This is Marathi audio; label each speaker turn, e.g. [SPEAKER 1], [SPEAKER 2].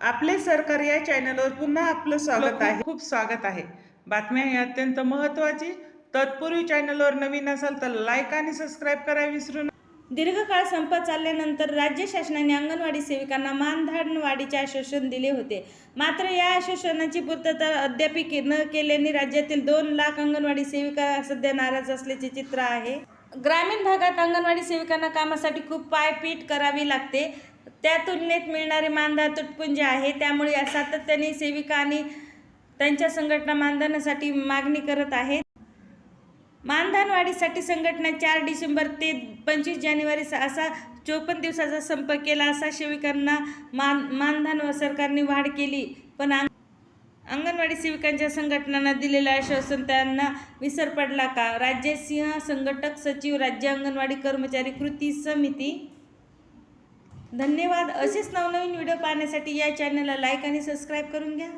[SPEAKER 1] आपले सरकार या चॅनलवर पुन्हा आपलं स्वागत आहे. खूप स्वागत आहे. बातम्या ही अत्यंत महत्त्वाची. तत्पूर्वी चॅनलवर नवीन असाल तर लाईक आणि सबस्क्राईब करायला विसरू नका.
[SPEAKER 2] दीर्घकाळ संप चालल्यानंतर राज्य शासनाने अंगणवाडी सेविकांना मानधन वाढीचे आश्वासन दिले होते. मात्र या आश्वासनाची पूर्तता अद्याप न केल्याने राज्यातील दोन लाख अंगणवाडी सेविका सध्या नाराज असल्याचे चित्र आहे. ग्रामीण भागात अंगणवाडी सेविकांना कामासाठी खूप पायपीट करावी लागते. त्या तुलनेत मिळणारे मानधन तुटपुंजे आहे. त्यामुळे सातत्याने सेविका आणि त्यांच्या संघटना मानधनासाठी मागणी करत आहेत. मानधनवाढीसाठी संघटना चार डिसेंबर ते पंचवीस जानेवारी असा चोपन्न दिवसाचा संप केला असा सेविकांना मान मानधन व सरकारने वाढ केली. पण अंग- सेविकांच्या संघटनांना दिलेलं आश्वासन त्यांना विसर पडला का? राज्य सिंह संघटक सचिव राज्य अंगणवाडी कर्मचारी कृती समिती. धन्यवाद. असेच नवनवीन व्हिडिओ पाहण्यासाठी या चॅनलला लाईक आणि सबस्क्राईब करून घ्या.